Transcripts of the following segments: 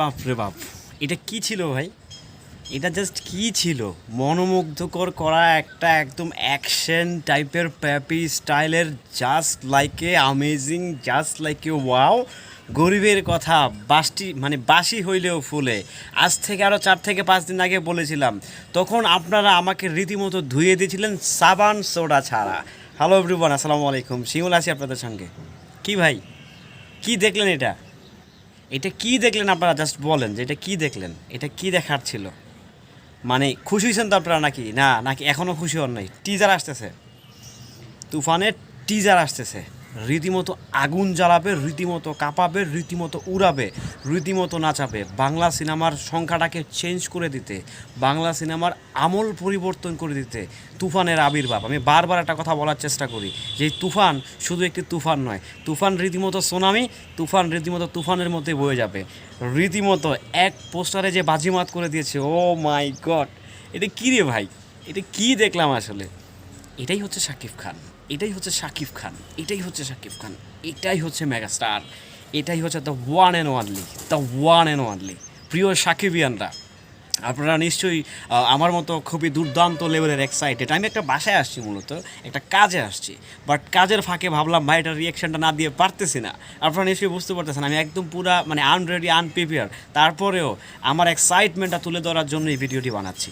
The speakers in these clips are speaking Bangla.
বাপ রে বাপ। এটা কি ছিল ভাই? এটা জাস্ট কি ছিল? মনোমুগ্ধকর করা একটা একদম অ্যাকশন টাইপের প্যাপি স্টাইলের just like a amazing just like wow গরিবের কথা, বাসটি মানে বাসি হইলেও ফুলে। আজ থেকে আরও চার থেকে পাঁচ দিন আগে বলেছিলাম। তখন আপনারা আমাকে রীতিমতো ধুয়ে দিয়েছিলেন সাবান সোডা ছাড়া। হ্যালো এভরিওয়ান আসসালামু আলাইকুম। শিমুল আছি আপনাদের সঙ্গে। কি ভাই? কি দেখলেন এটা? এটা কি দেখলেন আপনারা? জাস্ট বলেন যে এটা কি দেখলেন? এটা কি দেখার ছিল? মানে খুশি হয়েছেন তো আপনারা নাকি? না, নাকি এখনও খুশি হন নাই? টিজার আসতেছে। তুফানের টিজার আসতেছে। রীতিমতো আগুন জ্বালাবে, রীতিমতো কাঁপাবে, রীতিমতো উড়াবে, রীতিমতো নাচাবে। বাংলা সিনেমার সংখ্যাটাকে চেঞ্জ করে দিতে, বাংলা সিনেমার আমল পরিবর্তন করে দিতে তুফানের আবির্ভাব। আমি বারবার একটা কথা বলার চেষ্টা করি যে তুফান শুধু একটি তুফান নয়, তুফান রীতিমতো সোনামি তুফান রীতিমতো তুফানের মধ্যে বয়ে যাবে। রীতিমতো এক পোস্টারে যে বাজিমাত করে দিয়েছে, ও মাই গড, এটা কী রে ভাই? এটা কি দেখলাম আসলে? এটাই হচ্ছে শাকিব খান। এটাই হচ্ছে শাকিব খান, এটাই হচ্ছে শাকিব খান, এটাই হচ্ছে মেগাস্টার, এটাই হচ্ছে the one and only the one and only প্রিয় সাকিবিয়ানরা, আপনারা নিশ্চয়ই আমার মতো খুবই দুর্দান্ত লেভেলের এক্সাইটেড আমি একটা বাসায় আসছি মূলত, একটা কাজে আসছি বাট কাজের ফাঁকে ভাবলাম, ভাই এটার রিয়াকশানটা না দিয়ে পারতেছি না। আপনারা নিশ্চয়ই বুঝতে পারতেছেন, আমি একদম পুরা মানে আনরেডি আনপ্রিপেয়ার তারপরেও আমার এক্সাইটমেন্টটা তুলে ধরার জন্য এই ভিডিওটি বানাচ্ছি।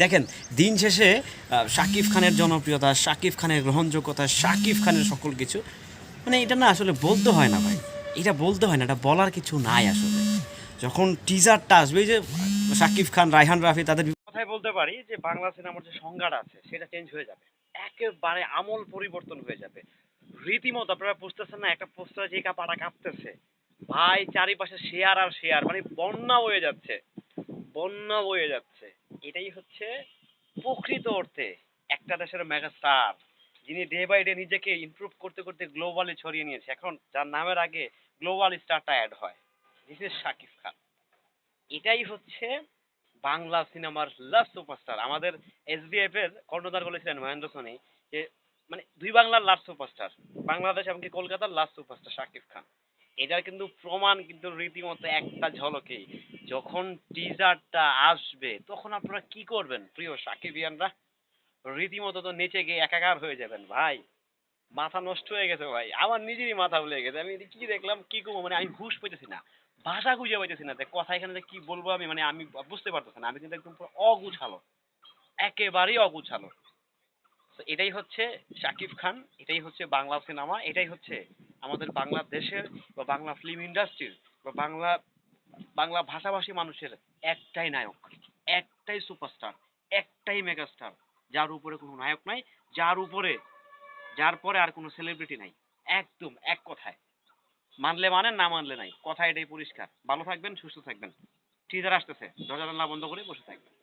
দেখেন, দিন শেষে শাকিব খানের জনপ্রিয়তা, শাকিব খানের গ্রহণযোগ্যতা, শাকিব খানের সকল কিছু মানে এটা না আসলে বলতে হয় না ভাই। এটা বলতে হয় না, এটা বলার কিছু নাই আসলে। যখন টিজারটা আসবে যে শাকিব খান, রায়হান রাফি, তাদের কথাই বলতে পারি যে, বাংলা সিনেমার যে সংজ্ঞাটা আছে, সেটা চেঞ্জ হয়ে যাবে। একেবারে আমল পরিবর্তন হয়ে যাবে। রীতিমতো আপনারা বুঝতেছেন না, একটা পোস্টার যে কাপাটা কাঁপতেছে। ভাই, চারিপাশে শেয়ার আর শেয়ার মানে বন্যা হয়ে যাচ্ছে। বন্যা বয়ে যাচ্ছে। এটাই হচ্ছে প্রকৃত অর্থে একটা দেশের মেগাস্টার যিনি ডে বাই ডে নিজেকে ইমপ্রুভ করতে করতে গ্লোবালি ছড়িয়ে নিয়েছে। এখন যার নামের আগে গ্লোবাল স্টারটা অ্যাড হয় দিস ইজ শাকিব খান এটাই হচ্ছে বাংলা সিনেমার লাভ সুপারস্টার আমাদের এসবিএফ এর কর্ণধার বলেছিলেন মহেন্দ্র সোনি যে মানে দুই বাংলার লাভ সুপারস্টার বাংলাদেশ এমনকি কলকাতার লাভ সুপারস্টার শাকিব খান এটার কিন্তু প্রমাণ, কিন্তু রীতিমতো একটা ঝলকেই। যখন টিজারটা আসবে, তখন আপনারা কি করবেন? প্রিয় সাকিবিয়ানরা, রীতিমতো তো নেচে গিয়ে একাকার হয়ে যাবেন, ভাই। মাথা নষ্ট হয়ে গেছে, ভাই। আমার নিজেরই মাথা ভুলে গেছে। আমি কি দেখলাম, কি করব? মানে আমি হুশ পেতেছি না। ভাষা খুঁজে পাইতেছি না। কথা এখানে কি বলব আমি? মানে আমি বুঝতে পারতেছি না। আমি কিন্তু একদম অগুছালো। একেবারেই অগুছালো। এটাই হচ্ছে শাকিব খান, এটাই হচ্ছে বাংলা সিনেমা, এটাই হচ্ছে আমাদের বাংলাদেশের বা বাংলা ফিল্ম ইন্ডাস্ট্রির বা বাংলা বাংলা ভাষাভাষী মানুষের একটাই নায়ক, একটাই সুপারস্টার একটাই মেগাস্টার যার উপরে কোনো নায়ক নাই, যার উপরে, যার পরে আর কোনো সেলিব্রিটি নাই, একদম এক কথায়। মানলে মানে না মানলে নাই। কথা এটাই পরিষ্কার। ভালো থাকবেন, সুস্থ থাকবেন। টিজার আসতেছে। দরজা জানলা বন্ধ করে বসে থাকবেন।